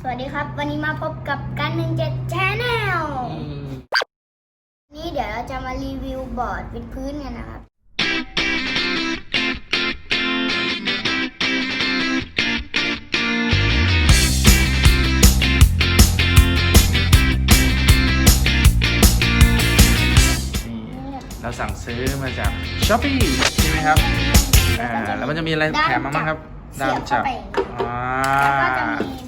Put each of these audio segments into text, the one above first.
สวัสดีครับ วันนี้มาพบกับกันหนึ่งเจ็ดชแนลอืมนี่เดี๋ยวเราจะมารีวิวบอร์ดวิดพื้นกันนะครับ นี่เราสั่งซื้อมาจากช้อปปี้ใช่ไหมครับอ่าแล้วมันจะมีอะไรแถมมาบ้างครับเสียบเข้าไป อ่าแล้วก็จะมีเป็นคู่มือ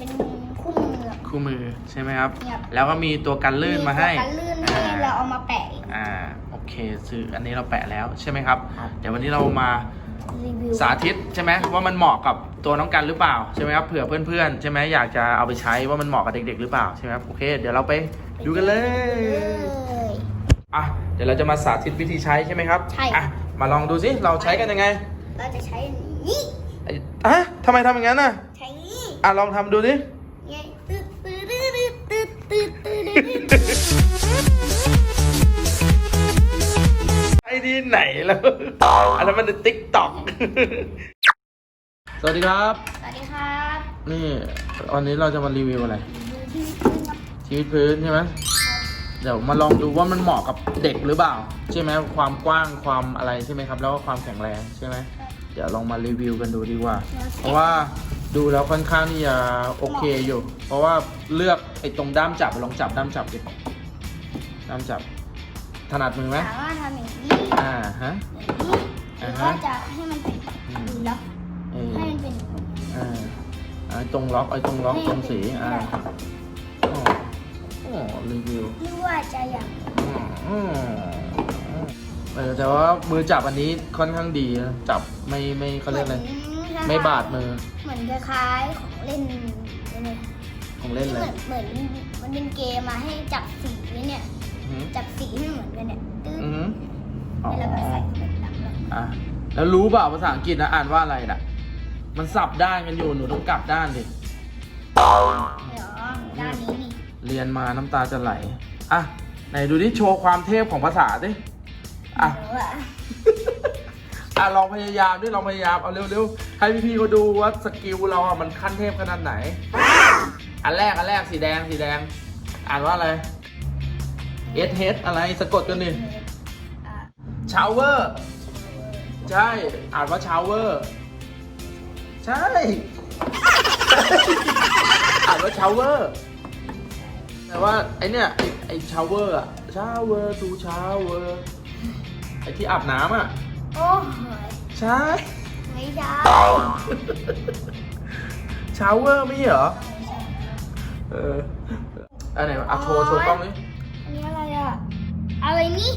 คู่มือใช่ไหมครับ ครับ แล้วก็มีตัวกันลื่นมาให้ตัวกันลื่นให้เราเอามาแปะอ่าโอเคซื้ออันนี้เราแปะแล้วใช่ไหมครับครับ เดี๋ยววันนี้เรามารีวิวสาธิตใช่ไหมว่ามันเหมาะกับตัวน้องกันหรือเปล่าใช่ไหมครับเผื่อเพื่อนๆใช่ไหมอยากจะเอาไปใช้ว่ามันเหมาะกับเด็ก ๆ หรือเปล่าใช่ไหมครับโอเคเดี๋ยวเราไปดูกันเลยเลยอะเดี๋ยวเราจะมาสาธิตวิธีใช้ใช่ไหมครับใช่ อะมาลองดูสิเราใช้กันยังไงเราจะใช้นี่ไอ้อะทำไมทำอย่างนั้นน่ะ ใช้นี่อะลองทำดูดิ ที่ไหนแล้วอันนั้นมันติ๊กต็อกสวัสดีครับ สวัสดีครับนี่วันนี้เราจะมารีวิวอะไรดูที่พื้นครับชีวิตพื้นใช่ไหมเดี๋ยวมาลองดูว่ามันเหมาะกับเด็กหรือเปล่า ใช่ไหมความกว้างความอะไรใช่ไหมครับ แล้วก็ความแข็งแรงใช่ไหมเดี๋ยวลองมารีวิวกันดูดีกว่า เพราะว่าดูแล้วค่อนข้างที่จะโอเคอยู่ เพราะว่าเลือกไอ้ตรงด้ามจับลองจับด้ามจับดิด้ามจับ ถนัดมือไหมสามารถทำอย่างนี้อ่าฮะอย่างนี้หรือว่าจะให้มันเป็นดูแล้วเออให้มันเป็นอ่าไอ้ตรงล็อกไอ้ตรงล็อกตรงสีอ่าอ๋ออ๋อรีวิว หรือว่าจะอย่างอืมเออแต่ว่ามือจับอันนี้ค่อนข้างดีนะจับไม่ไม่เขาเรียกอะไรไม่บาดมือเหมือนคล้ายๆของเล่นอะไรของเล่นที่เลเหมืยอนเหมือนมันเป็นเกมมาให้จับสีเนี่ย อืมจับสีให้เหมือนกันเนี่ยตื้ออืมอ๋อแล้วก็ใส่เป็นหลังแล้วอะแล้วรู้เปล่าภาษาอังกฤษนะอ่านว่าอะไรน่ะ มันสับด้านกันอยู่หนูต้องกลับด้านดิเดี๋ยวด้านนี้นี่เรียนมาน้ำตาจะไหลอะไหนดูดิโชว์ความเทพของภาษาดิอะ หรือว่าอะลองพยายามด้วยลองพยายามเอาเร็วๆให้พี่ๆเขาดูว่าสกิลเราอะมันขั้นเทพขนาดไหน อันแรกอันแรกสีแดงสีแดง อ่านว่าอะไร S H อะไรสะกดกันดิอ่าชาวเวอร์ใช่ อ่านว่าชาวเวอร์ใช่ อ่านว่าชาวเวอร์แต่ว่า ไอเนี่ย ไอไอชาวเวอร์อะชาวเวอร์ทูชาวเวอร์ไอที่อาบน้ำอะโอ้ยใช่ ไม่ได้ชาวเวอร์ไม่ใช่เหรอ เอออันไหนอะโชว์โชว์กล้องนี้ อันนี้อะไร อะอะไรนี่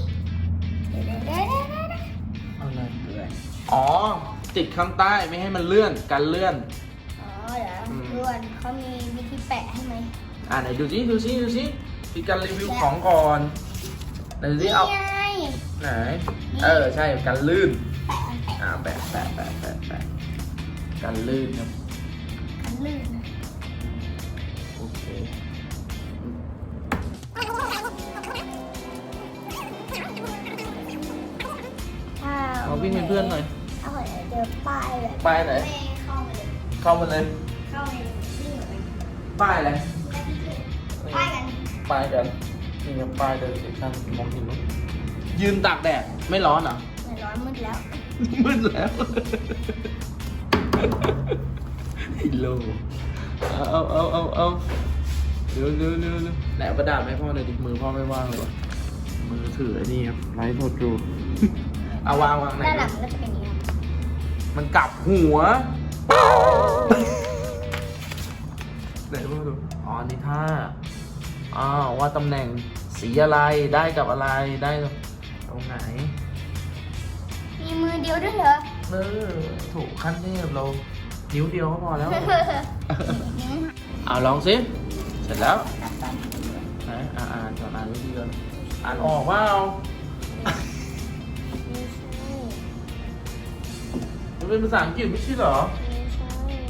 เดี๋ยวเดี๋ยวเดี๋ยวเดี๋ยวเดี๋ยวอะไรอ๋อ ติดข้างใต้ไม่ให้มันเลื่อนกันเลื่อน อ๋อเดี๋ยวอืมด่วนเขามีวิธีแปะให้ไหมอ่าไหนดูซิดูซิดูซิมีการรีวิวของก่อนไหนดูซิเอานี่ไงไหนเออใช่กันลื่นแปะมันแปะอ่าแปะแปะแปะแปะแปะกันลื่นครับ กันลื่นนะ วิ่งเป็นเพื่อนหน่อยถ้าเกิดเจอป้ายแบบป้ายไหนไม่เข้ามาเลยเข้ามาเลย เข้าในวิ่งเหมือนกันป้ายอะไรป้ายกันป้ายกันนี่ครับป้ายเดินสิท่านมองเห็นไหมยืนตากแดดไม่ร้อนเหรอ เหมือนร้อนมืดแล้วมืดแล้วไอ้โลเอาเอาเอาเอาเอาเร็วเร็วเร็วเร็วไหนเอากระดาษไหมาให้พ่อหน่อยดิมือพ่อไม่ว่างเลยวะมือถือไอ้นี่ครับไลฟ์สดอยู่ เอาวางวางไหนด้านหลังดูก็จะเป็นอย่างนี้ครับมันกลับหัวไหนพ่อดูอ๋ออันนี่ท่าอ๋อว่าตำแหน่งสีอะไรได้กับอะไรได้ตรงไหน มีมือเดียวด้วยเหรอเออถูกขั้นเทพเรานิ้วเดียวก็พอแล้วนิ้วเอาลองสิ เสร็จแล้วตัดตอนไหนอ่านอ่านก่อนอ่านวิธีก่อนอ่านออกว่าเอา เป็นภาษาอังกฤษไม่ใช่เหรอไม่ใช่นี่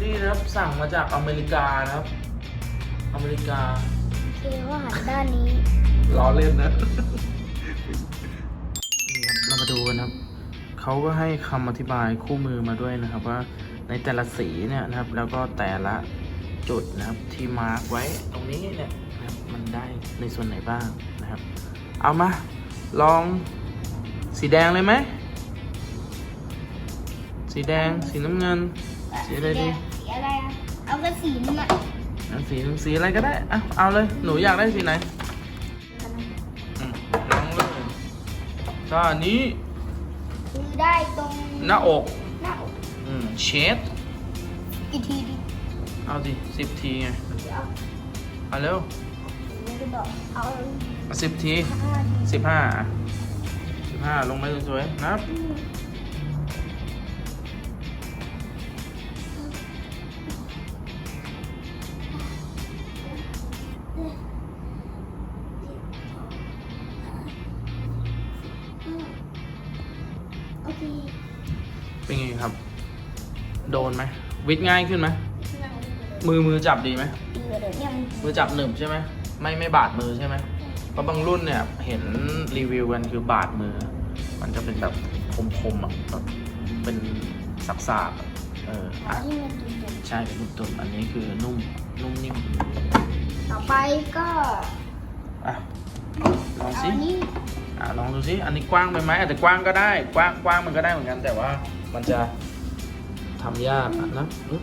นี่นะครับสั่งมาจากอเมริกานะครับ อเมริกาเทว่าหันด้านนี้ล้อเล่นนะนี่ครับเรามาดูกันครับเขาก็ให้คำอธิบายคู่มือมาด้วยนะครับ ว่าในแต่ละสีเนี่ยนะครับ แล้วก็แต่ละจุดนะครับที่มาร์กไว้ตรงนี้เนี่ยนะครับมันได้ในส่วนไหนบ้างนะครับ เอามาลองสีแดงเลยไหม สีแดง สีน้ำเงิน สีอะไรดี สีอะไรอะเอากระสีนี่มาเอาสีสีอะไรก็ได้อะเอาเลย หนูอยากได้สีไหนอืมลองเลยก็อันนี้คือได้ตรงหน้าอก หน้าอกอืมเชดอีกทีดิเอาสิสิบทีไง เดี๋ยวเอาเร็วไม่ได้บอกเอาเอาสิบทีห้าทีสิบห้าสิบห้าลงไปสวยๆนับ โอเคเป็นไงครับ โดนไหมวิดง่ายขึ้นไหมมือมือจับดีไหมเดี๋ยวเดี๋ยวเนี่ยมันมือจับหนึบใช่ไหมไม่ไม่บาดมือใช่ไหมเพราะบางรุ่นเนี่ยเห็นรีวิวกันคือบาดมือ มันจะเป็นแบบคมๆอะแบบเป็นสักๆอะเอออัอะนนี้มันตุ่มใช่เป็นตุ่มๆอันนี้คือนุ่มนุ่มนิ่มๆต่อไปก็อะลองเอาสิ อันนี้อ่ะลองดูสิอันนี้กว้างไปไหมอาจจะกว้างก็ได้ กว้างกว้างมันก็ได้เหมือนกัน แต่ว่ามันจะทำยากอะนะอึ๊บ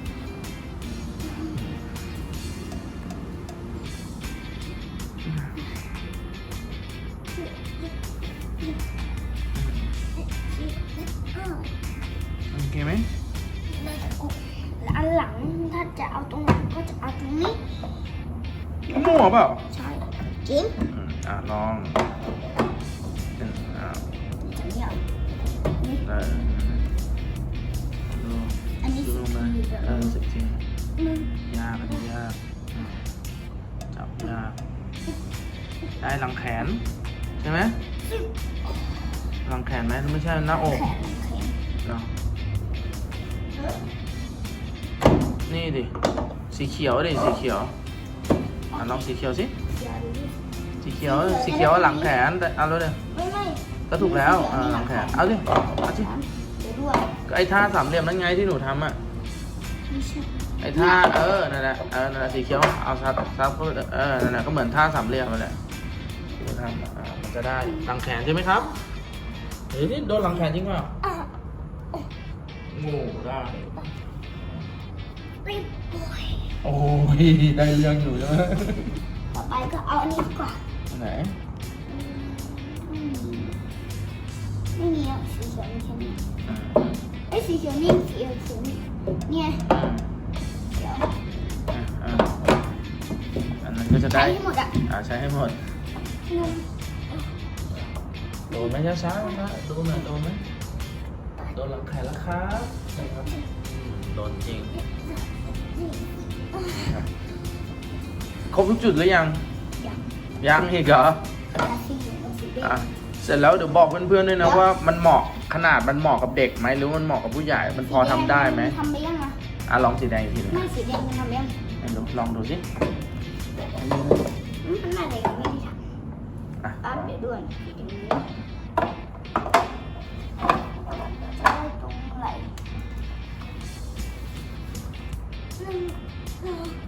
อ้าวโอเคไหมอันหลังถ้าจะเอาตรงหลังก็จะเอาตรงนี้มั่วเปล่า ใช่จริงอืมอะลองอืมอะ จะเนี่ยนี่ได้ดูอันนี้ดูสิลงไปบเออสิบทีหนึ่งยากอันนี้ยากอืมจับยากได้หลังแขน ใช่ไหมสิบหลังแขนไหมไม่ใช่หน้าอกแขนแขนเนาะนี่ดิสีเขียวดิสีเขียวอะลองสีเขียวสิเขียวดูดิสีเขียวสีเขียวหลังแขนแต่เอาเลยเดี๋ยวไม่ไม่ ก็ถูกแล้วอ่าหลังแขนเอาสิเอาสิเดี๋ยวด้วยก็ไอ้ท่าสามเหลี่ยมนั่นไงที่หนูทำอะ ไม่ใช่ไอ้ท่าเออ นั่นแหละ เออ นั่นแหละสีเขียว เอาซับซับเข้าไปเลยเออ นั่นแหละ ก็เหมือนท่าสามเหลี่ยมนั่นแหละที่หนูทำอะมันจะได้หลังแขนใช่ไหมครับ เฮ้ยนี่โดนหลังแขนจริงเปล่าอะโง่ได้รีบโอ้ยโอ้ย ได้เรื่องอยู่ใช่ไหมต่อไปก็เอาอันนี้ดีกว่าไหน อืม ไม่มีอะสีเขียวมีแค่นี้อ่าไอ้ยสีเขียวนี่สีเขียวสีนี่เนี่ยเขียวอ่าอ่าอันนั้นก็จะใช้ได้ให้หมดอะอ่าใช้ให้หมด หนึ่งโดนไหมช้าช้าๆนะโดนไหมโดนไหมโดนหลังแขนแล้วครับนะครับอืมโดนจริงครับครบทุกจุดหรือยังย่างยังอีกเหรอสีเหลืองสีแดอะ เสร็จแล้วเดี๋ยวบอกเพื่อนๆด้วยนะว่ามันเหมาะขนาดมันเหมาะกับเด็กไหมหรือว่ามันเหมาะกับผู้ใหญ่ มันพอทำได้ไหมทำไปยังอะอะลองสีแดงอีกทีหนึงไม่สีแดงมันทำไปยังไม่รู้ลองดูสิอืมมันน่าจะยังไม่ได้ทอะำปั๊บเดี๋ยวด้วยสีแดงนี้จะได้ตรงไหนหนึ่งสอง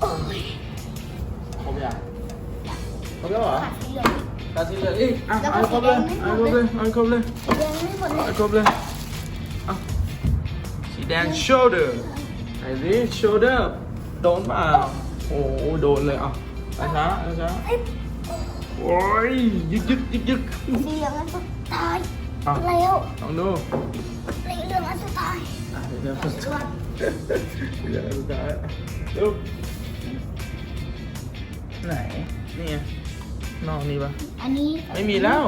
Ôi. Không biết à? Không biết hả? Cà xì lượn đi. À, Đó ăn cơm lên, ăn cơm lên, ăn cơm lên. Ăn cơm lên. À. She dance shoulder. Này đi, shoulder. Đốn vào. Ồ, đốn lại à. Tại sao? Tại sao? Ôi, dứt dứt dứt dứt. Đi ăn ăn tay. À. Leo. Ăn đâu? Lấy đường ăn tay. À, để cho. Lấy đường ăn tay. Đúng. ยึกยึกยึกสีเหลืองอันสุดท้ายอะแล้วลองดูสีเหลืองอันสุดท้ายอะเดี๋ยวเดี๋ยวสุดท้ายเดี๋ยวสุดท้ายดูไหน นี่ไงนอกนี้ปะอันนี้ไม่มีแล้ว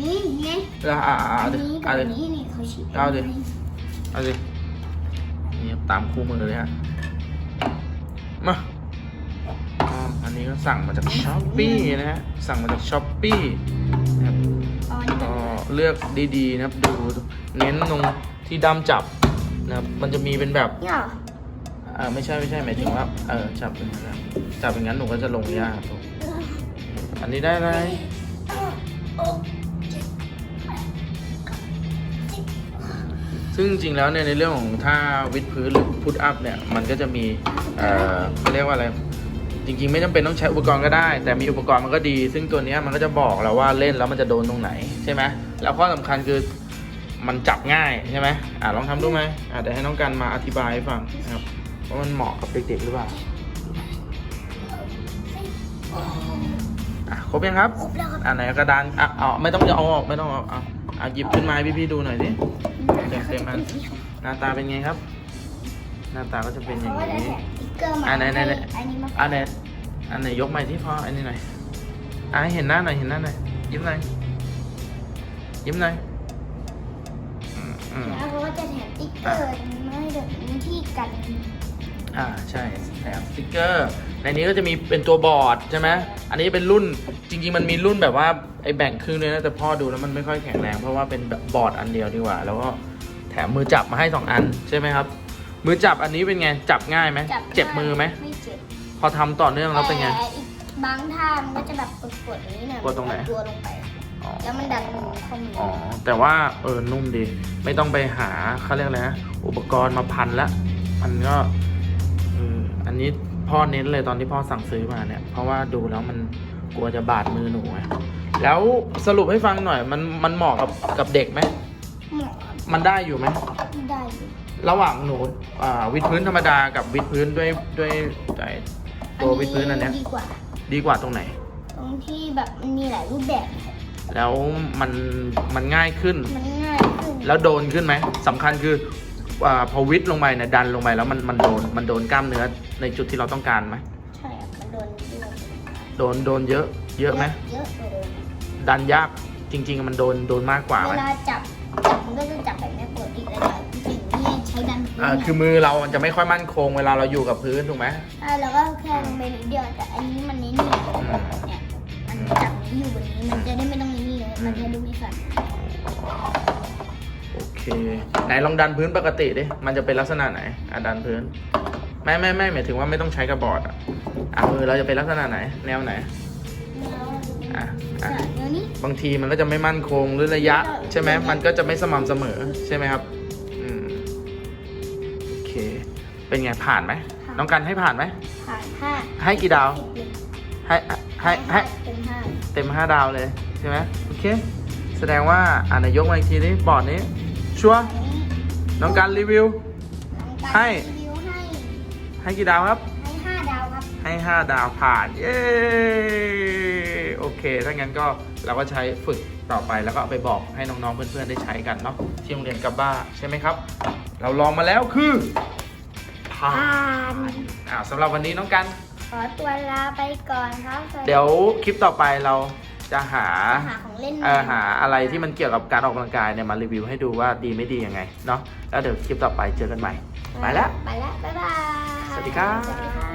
นี่ไงอะอะอะอัเอานดินี้กัเอาบดิ อันนี้นี่เขาฉีดเอาดิ เอาสินี่ตามคู่มือเลยฮะ มาอ่าอันนี้ก็สั่งมาจากช้อปปี้นะฮะ สั่งมาจากช้อปปี้นะครับ เอาอันนี้ก่ก็อนเลือกดีๆนะครับ ดูเน้นตรงที่ดำจับนะครับ มันจะมีเป็นแบบ เนี่ยเหร ออ่ไม่ใช่ไม่ใช่หมายถึงว่าเออจับเป็นอย่างนั้นนะจับอย่างนั้นหนูก็จะลงยากลูกอันนี้ได้ไหมหกเจ็ดแปดเก้าสิบซึ่งจริงแล้วเนี่ยในเรื่องของท่าวิดพื้นหรือพุทอัพเนี่ยมันก็จะมีเอ่อเขาเรียกว่าอะไรจริงๆ ไม่จำเป็นต้องใช้อุปกรณ์ก็ได้ แต่มีอุปกรณ์มันก็ดี ซึ่งตัวนี้มันก็จะบอกเราว่าเล่นแล้วมันจะโดนตรงไหนใช่ไหมแล้วข้อสำคัญคือมันจับง่ายใช่ไหมอ่าลองทำดูไหมอ่าเดี๋ยวให้น้องกันมาอธิบายให้ฟังนะครับ ว่ามันเหมาะกับเด็กๆหรือเปล่าอะครบยังครับครบแล้วครับ อ่าไหนกระดานอะเอาไม่ต้องเอาออกไม่ต้องเอาเอาเอาหยิบขึ้นมาให้พี่ๆดูหน่อยสิเต็มเต็มอันหน้าตาเป็นไงครับ หน้าตาก็จะเป็นอย่างเขาก็จะนี้แถมสติ๊กเกอร์มาอะไหนไหนไหน อันนี้มาอันไหนอันไหนยกใหม่ที่พออันนี้หน่อยอะให้เห็นหน้าหน่อยเห็นหน้าหน่อยยิ้มหน่อยยิ้มหน่อยอืมอืม แล้วเขาก็จะแถมสติ๊กเกอร์มาให้แบบมีที่กัน อ่าใช่แถมสติกเกอร์ ในนี้ก็จะมีเป็นตัวบอร์ดใช่ไหมอันนี้เป็นรุ่นจริง ๆ มันมีรุ่นแบบว่าไอ้แบ่งครึ่งด้วยนะแต่พ่อดูแล้วมันไม่ค่อยแข็งแรงเพราะว่าเป็นแบบบอร์ดอันเดียวดีกว่า แล้วก็แถมมือจับมาให้สองอันใช่ไหมครับ มือจับอันนี้เป็นไงจับง่ายไหมจับเจ็บมือไหมไม่เจ็บพอทำต่อเนื่องแล้วเป็นไงแต่อีกบางท่ามันก็จะแบบกดๆอย่างนี้เนี่ยกดตรงไหนตัวลงไปอ๋อแล้วมันดันเข้ามืออ๋อแต่ว่าเออนุ่มดี ไม่ต้องไปหาเขาเรียกอะไรนะอุปกรณ์มาพันละมันก็เอออั นนี้พ่อเน้นเลยตอนที่พ่อสั่งซื้อมาเนี่ย เพราะว่าดูแล้วมันกลัวจะบาดมือหนูไงแล้วสรุปให้ฟังหน่อย มันมันเหมาะกับกับเด็กไหมเหมาะครับมันได้อยู่ไหมได้อยู่ระหว่างหนูอ่าวิดพื้นธรรมดากับวิดพื้นด้วยด้วยไอ้ตัววิดพื้นอันเนี้ยดีกว่า ดีกว่าตรงไหน ตรงที่แบบมันมีหลายรูปแบบครับแล้วมันมันง่ายขึ้น มันง่ายขึ้น แล้วโดนขึ้นไหมสำคัญคือ อาพอวิดลงไปเนี่ยดันลงไปแล้วมันมันโดนมันโดนกล้ามเนื้อในจุดที่เราต้องการไหมใช่ครับมันโดนเยอะโดนโดนเยอะ เยอะไหมเยอะกว่าเดิมดันยากจริง ๆ มันโดนโดนมากกว่าไหเวมลาจับจับมันก็จะจับแบบไม่ปกติเลยนะสิ่งที่ใช้ดันพื้นอ่าคือมือเรามันจะไม่ค่อยมั่นคงเวลาเราอยู่กับพื้นถูกไหมใช่แล้วก็แค่ลงไปนิดเดียวแต่อันนี้มันนี่นี่เนี่ยมันจับนี้อยู่บนนี้มันจะได้ไม่ต้องนี่เลยมันจะดูไม่สั่นโอ เค ไหนลองดันพื้นปกติดิ มันจะเป็นลักษณะไหน อะดันพื้น ไม่ไม่ไม่หมายถึงว่าไม่ต้องใช้กระบอร์ดอะอะมือเราจะเป็นลักษณะไหน แนวไหน อะอะเดี๋ยวนี้บางทีมันก็จะไม่มั่นคงหรือระยะ ใช่ไหมมันก็จะไม่สม่ำเสมอใช่ไหมครับ อืม โอเค เป็นไงผ่านไหมน้องกันให้ผ่านไหม ผ่านห้าให้กี่ดาว สิบเลยให้ให้ให้ เป็นห้าเต็มห้าดาวเลยใช่ไหมโอเค แสดงว่าอ่านนายกมาอีกทีนี้บอร์ดนี้ ชัวร์อันนี้น้องกันรีวิวน้องการให้ รีวิวให้ให้กี่ดาวครับ ให้ห้าดาวครับ ให้ 5 ดาวผ่านเย้โอเค ถ้างั้นก็เราก็ใช้ฝึกต่อไปแล้วก็เอาไปบอกให้น้องๆเพื่อนๆได้ใช้กันเนาะที่โรงเรียนกับบ้าใช่ไหมครับ เราลองมาแล้วคือผ่าผ่านน อ่าสำหรับวันนี้น้องกัน ขอตัวลาไปก่อนครับสสเดี๋ยวคลิปต่อไปเรา จะหาหาของเล่นเอ่อหาอะไรที่มันเกี่ยวกับการออกกำลังกายเนี่ยมารีวิวให้ดูว่าดีไม่ดียังไงเนาะแล้วเดี๋ยวคลิปต่อไปเจอกันใหม่ ไปแล้ว ไปแล้ว บ๊ายบาย สวัสดีครับสวัสดีครับ